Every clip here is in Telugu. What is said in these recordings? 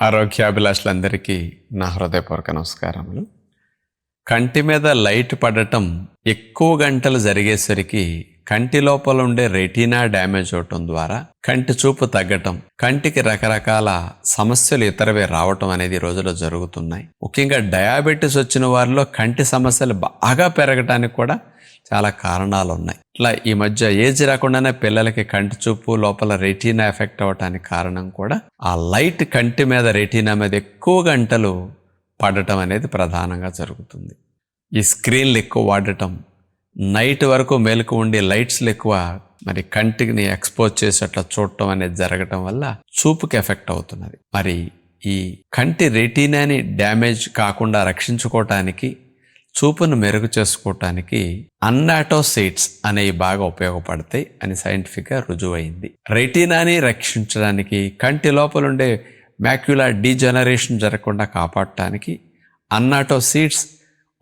ఆరోగ్యాభిలాషులందరికీ నా హృదయపూర్వక నమస్కారములు. కంటి మీద లైట్ పడటం ఎక్కువ గంటలు జరిగేసరికి కంటి లోపల ఉండే రెటీనా డ్యామేజ్ అవటం ద్వారా కంటి చూపు తగ్గటం కంటికి రకరకాల సమస్యలు ఇతరవే రావటం అనేది ఈ రోజుల్లో జరుగుతున్నాయి. ముఖ్యంగా డయాబెటీస్ వచ్చిన వారిలో కంటి సమస్యలు బాగా పెరగటానికి కూడా చాలా కారణాలు ఉన్నాయి ఇట్లా ఈ మధ్య ఏజ్ రాకుండానే పిల్లలకి కంటి చూపు లోపల రెటీనా ఎఫెక్ట్ అవ్వటానికి కారణం కూడా ఆ లైట్ కంటి మీద రెటీనా మీద ఎక్కువ గంటలు పడటం అనేది ప్రధానంగా జరుగుతుంది. ఈ స్క్రీన్లు ఎక్కువ వాడటం నైట్ వరకు మేలుకు ఉండి లైట్స్లు ఎక్కువ మరి కంటిని ఎక్స్పోజ్ చేసి అట్లా చూడటం అనేది జరగటం వల్ల చూపుకి ఎఫెక్ట్ అవుతున్నది. మరి ఈ కంటి రెటీనాని డ్యామేజ్ కాకుండా రక్షించుకోవటానికి చూపును మెరుగు చేసుకోవటానికి అన్నాటోసైట్స్ అనేవి బాగా ఉపయోగపడతాయి అని సైంటిఫిక్గా రుజువైంది. రెటీనాని రక్షించడానికి కంటి లోపల ఉండే డీజనరేషన్ జరగకుండా కాపాడటానికి అన్నాటోసీడ్స్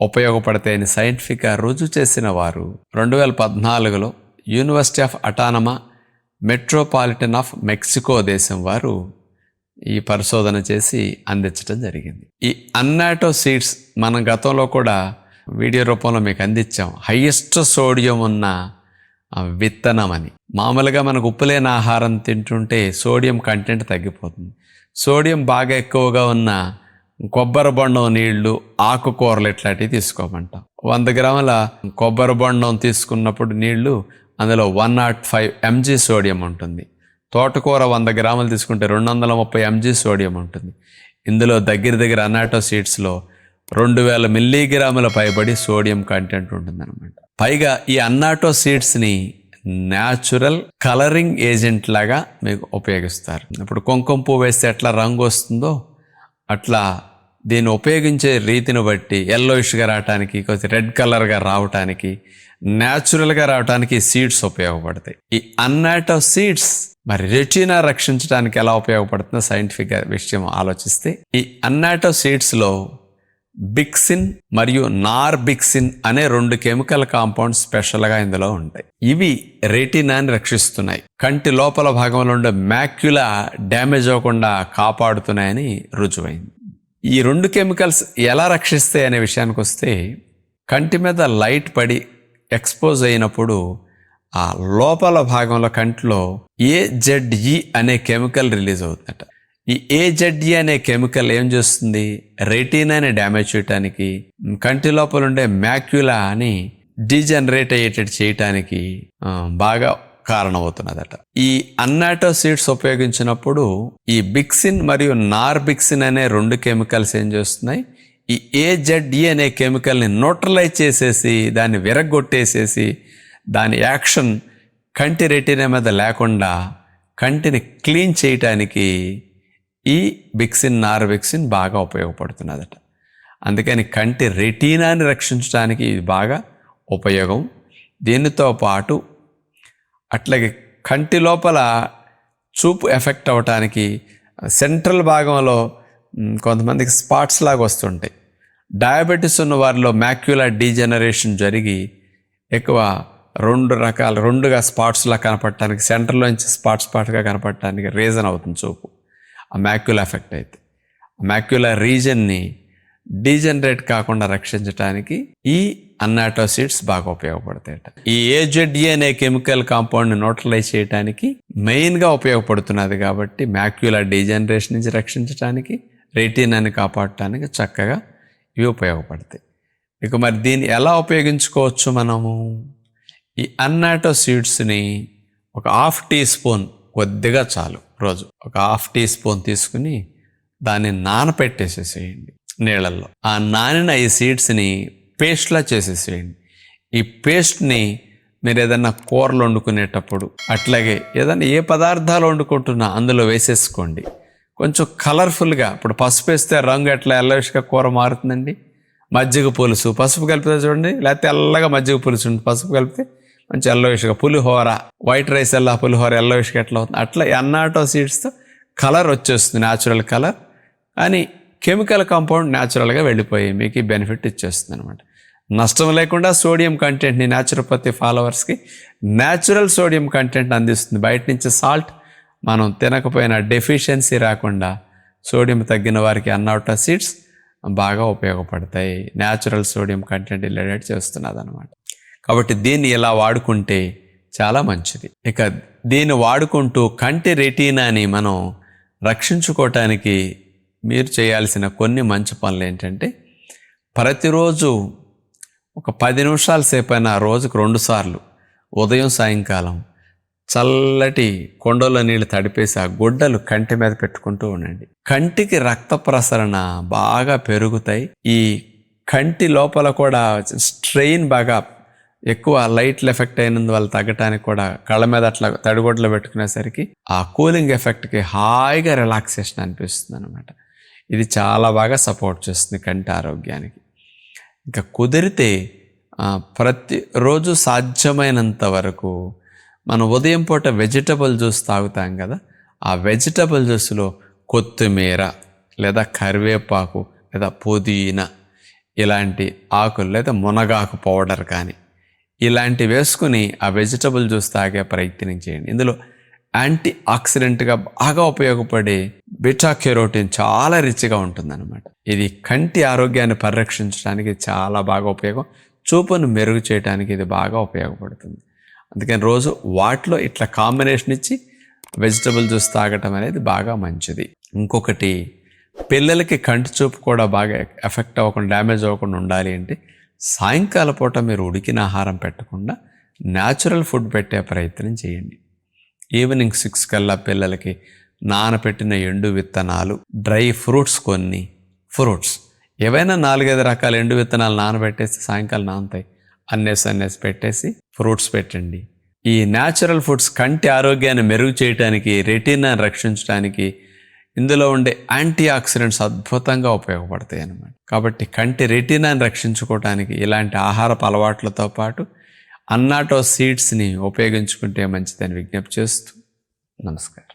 ఉపయోగపడతాయని సైంటిఫిక్గా రుజువు చేసిన వారు రెండు వేల పద్నాలుగులో university of autonomous metropolitan of Mexico దేశం వారు ఈ పరిశోధన చేసి అందించడం జరిగింది. ఈ అన్నాటో సీడ్స్ మనం గతంలో కూడా వీడియో రూపంలో మీకు అందించాం. హయ్యెస్ట్ సోడియం ఉన్న విత్తనం అని మామూలుగా మనకు ఉప్పు లేని ఆహారం తింటుంటే సోడియం కంటెంట్ తగ్గిపోతుంది. సోడియం బాగా ఎక్కువగా ఉన్న కొబ్బరి బొండం నీళ్ళు ఆకుకూరలు ఇట్లాంటివి తీసుకోమంటాం. వంద గ్రాముల కొబ్బరి బొండం తీసుకున్నప్పుడు నీళ్ళు అందులో one naught five mg sodium ఉంటుంది. తోటకూర వంద గ్రాములు తీసుకుంటే రెండు వందల ముప్పై ఎంజీ సోడియం ఉంటుంది. ఇందులో దగ్గర దగ్గర అనాటో సీడ్స్లో రెండు వేల మిల్లీగ్రాముల పైబడి సోడియం కంటెంట్ ఉంటుందన్నమాట. పైగా ఈ అన్నాటో సీడ్స్ని న్యాచురల్ కలరింగ్ ఏజెంట్ లాగా మీకు ఉపయోగిస్తారు. ఇప్పుడు కుంకుమ పువ్వు వేస్తే ఎట్లా రంగు వస్తుందో అట్లా దీన్ని ఉపయోగించే రీతిని బట్టి ఎల్లోయిష్గా రావటానికి కొంచెం రెడ్ కలర్గా రావటానికి న్యాచురల్గా రావటానికి సీడ్స్ ఉపయోగపడతాయి. ఈ అన్నాటో సీడ్స్ మరి రెటీనా రక్షించడానికి ఎలా ఉపయోగపడుతుందో సైంటిఫిక్ విషయం ఆలోచిస్తే ఈ అన్నాటో సీడ్స్లో బిక్సిన్ మరియు నార్బిక్సిన్ అనే రెండు కెమికల్ కాంపౌండ్స్ స్పెషల్గా ఇందులో ఉంటాయి. ఇవి రెటినాని రక్షిస్తున్నాయి. కంటి లోపల భాగంలో ఉండే మ్యాక్యులా డ్యామేజ్ అవ్వకుండా కాపాడుతున్నాయని రుజువైంది. ఈ రెండు కెమికల్స్ ఎలా రక్షిస్తాయి అనే విషయానికి వస్తే కంటి మీద లైట్ పడి ఎక్స్పోజ్ అయినప్పుడు ఆ లోపల భాగంలో కంటిలో ఏజెడ్ఈ అనే కెమికల్ రిలీజ్ అవుతుందట. ఈ ఏజెడ్ఈ అనే కెమికల్ ఏం చేస్తుంది? రెటీనాని డ్యామేజ్ చేయటానికి కంటి లోపల ఉండే మ్యాక్యులాని డీజనరేట్ అయ్యేటట్టు చేయటానికి బాగా కారణమవుతున్నదట. ఈ అన్నాటో సీడ్స్ ఉపయోగించినప్పుడు ఈ బిక్సిన్ మరియు నార్బిక్సిన్ అనే రెండు కెమికల్స్ ఏం చేస్తున్నాయి? ఈ ఏజెడ్ఈ అనే కెమికల్ని న్యూట్రలైజ్ చేసేసి దాన్ని విరగొట్టేసేసి దాని యాక్షన్ కంటి రెటీనా మీద లేకుండా కంటిని క్లీన్ చేయటానికి ఈ బిక్సిన్ నార్బిక్సిన్ బాగా ఉపయోగపడుతున్నదట. అందుకని కంటి రెటీనాని రక్షించడానికి ఇది బాగా ఉపయోగం. దీనితో పాటు అట్లాగే కంటి లోపల చూపు ఎఫెక్ట్ అవ్వటానికి సెంట్రల్ భాగంలో కొంతమందికి స్పాట్స్ లాగా వస్తుంటాయి. డయాబెటీస్ ఉన్న వారిలో మ్యాక్యులర్ డీజనరేషన్ జరిగి ఎక్కువ రెండు రకాల రెండుగా స్పాట్స్లా కనపడటానికి సెంటర్లోంచి స్పాట్ స్పాట్గా కనపడటానికి రీజన్ అవుతుంది చూపు. ఆ మ్యాక్యులా ఎఫెక్ట్ అయితే. ఆ మ్యాక్యులా రీజన్ని డీజనరేట్ కాకుండా రక్షించడానికి ఈ అన్నాటోసిడ్స్ బాగా ఉపయోగపడతాయట. ఈ ఏజెడ్ఈ అనే కెమికల్ కాంపౌండ్ని న్యూట్రలైజ్ చేయడానికి మెయిన్గా ఉపయోగపడుతున్నది కాబట్టి మ్యాక్యులా డీజనరేషన్ నుంచి రక్షించడానికి రెటీనాని కాపాడటానికి చక్కగా ఇవి ఉపయోగపడతాయి. ఇక మరి దీన్ని ఎలా ఉపయోగించుకోవచ్చు మనము? ఈ అన్నాటో సీడ్స్ని ఒక హాఫ్ టీ స్పూన్ కొద్దిగా చాలు. రోజు ఒక హాఫ్ టీ స్పూన్ తీసుకుని దాన్ని నానపెట్టేసేసేయండి నీళ్ళల్లో. ఆ నానిన ఈ సీడ్స్ని పేస్ట్లా చేసేసేయండి. ఈ పేస్ట్ని మీరు ఏదైనా కూరలు వండుకునేటప్పుడు అట్లాగే ఏదైనా ఏ పదార్థాలు వండుకుంటున్నా అందులో వేసేసుకోండి. కొంచెం కలర్ఫుల్గా ఇప్పుడు పసుపు వేస్తే రంగు ఎట్లా ఎల్లవిష్గా కూర మారుతుందండి? మజ్జిగ పులుసు పసుపు కలిపితే చూడండి లేకపోతే తెల్లగా మజ్జిగ పులుసు ఉంటుంది పసుపు కలిపితే మంచి ఎల్లోయిష్గా పులిహోర వైట్ రైస్ ఎల్లా పులిహోర ఎల్లోయిష్గా ఎట్లా అవుతుంది? అట్లా ఎన్నాటో సీడ్స్తో కలర్ వచ్చేస్తుంది న్యాచురల్ కలర్ అని కెమికల్ కాంపౌండ్ న్యాచురల్గా వెళ్ళిపోయి మీకు ఈ బెనిఫిట్ ఇచ్చేస్తుంది అనమాట నష్టం లేకుండా సోడియం కంటెంట్ని న్యాచురోపతి ఫాలోవర్స్కి న్యాచురల్ సోడియం కంటెంట్ అందిస్తుంది. బయట నుంచి సాల్ట్ మనం తినకపోయినా డెఫిషియన్సీ రాకుండా సోడియం తగ్గిన వారికి అన్నౌటా సీడ్స్ బాగా ఉపయోగపడతాయి. న్యాచురల్ సోడియం కంటెంట్ రిలేటెడ్ చేస్తున్నది అనమాట కాబట్టి దీన్ని ఇలా వాడుకుంటే చాలా మంచిది. ఇక దీన్ని వాడుకుంటూ కంటి రెటీనాని మనం రక్షించుకోవటానికి మీరు చేయాల్సిన కొన్ని మంచి పనులు ఏంటంటే ప్రతిరోజు ఒక పది నిమిషాల సేపైనా రోజుకు రెండు సార్లు ఉదయం సాయంకాలం చల్లటి కొండలో నీళ్ళు తడిపేసి ఆ గుడ్డలు కంటి మీద పెట్టుకుంటూ ఉండండి. కంటికి రక్త ప్రసరణ బాగా పెరుగుతాయి. ఈ కంటి లోపల కూడా స్ట్రెయిన్ బాగా ఎక్కువ లైట్లు ఎఫెక్ట్ అయినందువల్ల తగ్గటానికి కూడా కళ్ళ మీద అట్లా తడిగొడ్లు పెట్టుకునేసరికి ఆ కూలింగ్ ఎఫెక్ట్కి హాయిగా రిలాక్సేషన్ అనిపిస్తుంది అనమాట ఇది చాలా బాగా సపోర్ట్ చేస్తుంది కంటి ఆరోగ్యానికి. ఇంకా కుదిరితే ప్రతిరోజు సాధ్యమైనంత వరకు మనం ఉదయం పూట వెజిటబుల్ జ్యూస్ తాగుతాం కదా ఆ వెజిటబుల్ జ్యూస్లో కొత్తిమీర లేదా కరివేపాకు లేదా పుదీనా ఇలాంటి ఆకులు లేదా మునగాకు పౌడర్ కానీ ఇలాంటివి వేసుకుని ఆ వెజిటబుల్ జ్యూస్ తాగే ప్రయత్నం చేయండి. ఇందులో యాంటీ ఆక్సిడెంట్గా బాగా ఉపయోగపడే బిటా కెరోటిన్ చాలా రిచ్గా ఉంటుందన్నమాట. ఇది కంటి ఆరోగ్యాన్ని పరిరక్షించడానికి చాలా బాగా ఉపయోగం. చూపును మెరుగు చేయడానికి ఇది బాగా ఉపయోగపడుతుంది. అందుకని రోజు వాటిలో ఇట్లా కాంబినేషన్ ఇచ్చి వెజిటబుల్ జ్యూస్ తాగటం అనేది బాగా మంచిది. ఇంకొకటి పిల్లలకి కంటి చూపు కూడా బాగా ఎఫెక్ట్ అవ్వకుండా డ్యామేజ్ అవ్వకుండా ఉండాలి అంటే సాయంకాల పూట మీరు ఉడికిన ఆహారం పెట్టకుండా న్యాచురల్ ఫుడ్ పెట్టే ప్రయత్నం చేయండి. ఈవినింగ్ సిక్స్ కల్లా పిల్లలకి నానపెట్టిన ఎండు విత్తనాలు డ్రై ఫ్రూట్స్ కొన్ని. ఫ్రూట్స్. ఏవైనా నాలుగైదు రకాల ఎండు విత్తనాలు నానబెట్టేసి సాయంకాలం నానతాయి. అన్నేసి అన్నేసి పెట్టేసి ఫ్రూట్స్ పెట్టండి. ఈ న్యాచురల్ ఫుడ్స్ కంటి ఆరోగ్యాన్ని మెరుగు చేయడానికి రెటీనాన్ని రక్షించడానికి ఇందులో ఉండే యాంటీ ఆక్సిడెంట్స్ అద్భుతంగా ఉపయోగపడతాయి అన్నమాట. కాబట్టి కంటి రెటీనాన్ని రక్షించుకోవడానికి ఇలాంటి ఆహారపు అలవాట్లతో పాటు అన్నాటో సీడ్స్ని ఉపయోగించుకుంటే మంచిదని విజ్ఞప్తి చేస్తూ నమస్కారం.